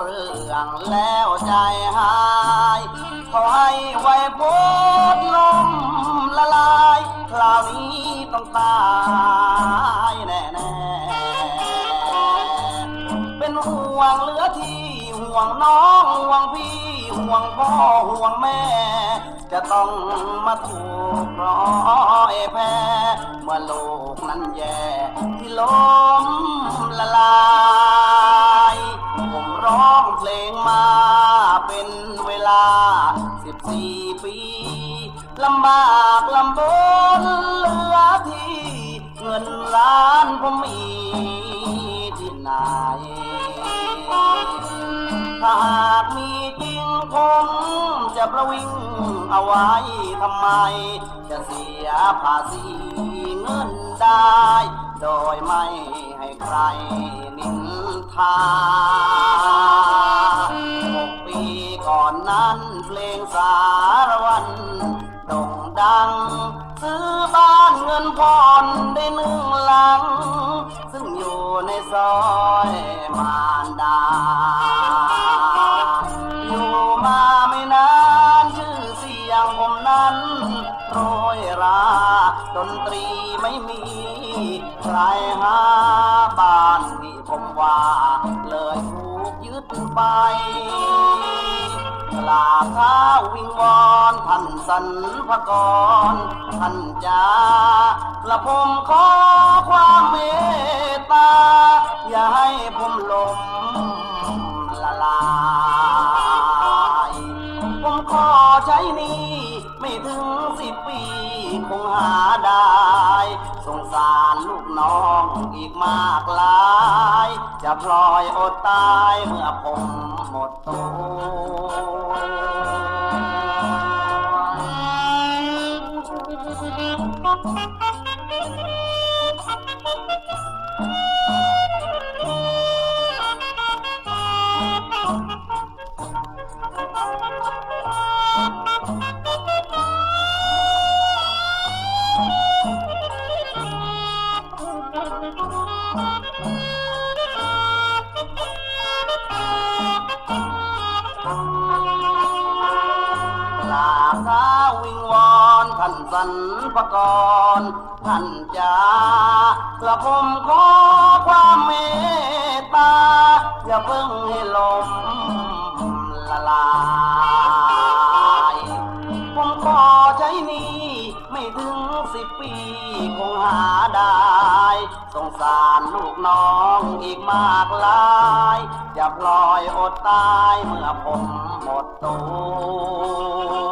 เรื่องแล้วใจหายขอให้ไวโพดลมละลาย คราวนี้ต้องตายแน่ๆเป็นห่วงเหลือที่ห่วงน้องห่วงพี่ห่วงพ่อห่วงแม่ จะต้องมาถูกร้อแพ้เมื่อโลกนั้นแย่ที่ล้มละลาย ปีลำบากลำบนเหลือที่ เงินล้านผมมีที่ไหนถ้าหากมีจริงผมจะประวิงเอาไว้ทำไม จะเสียภาษีเงินได้ โดยไม่ให้ใครนินทา กปีก่อนนั้นเพลงสารวันโด่งดัง ซื้อบ้านเงินผ่อนได้หนึ่งหลัง ซึ่งอยู่ในซอยมารดา อยู่มาไม่นานชื่อเสียงผมนั้นโรยราดนตรีไม่มี ใครหาบ้านที่ผมว่า เลยถูกยึดไป กราบเท้าวิงวอนท่านสรรพกรท่านจ้าละผมขอความเมตตา อย่าให้ผมหลมละลาย ผมขอใช้นี้ไม่ถึงสิบปี คงหาได้ สงสารลูกน้องอีกมากลาย จะพลอยอดตายเมื่อผมหมดตัว รรพกรท่านจ้ากระผมขอความเมตตาอย่าเพิ่งให้ลมละลาย ผมขอใช้นี้ไม่ถึงสิบปีคงหาได้สงสารลูกน้องอีกมากลายอย่าปล่อยอดตายเมื่อผมหมดตัว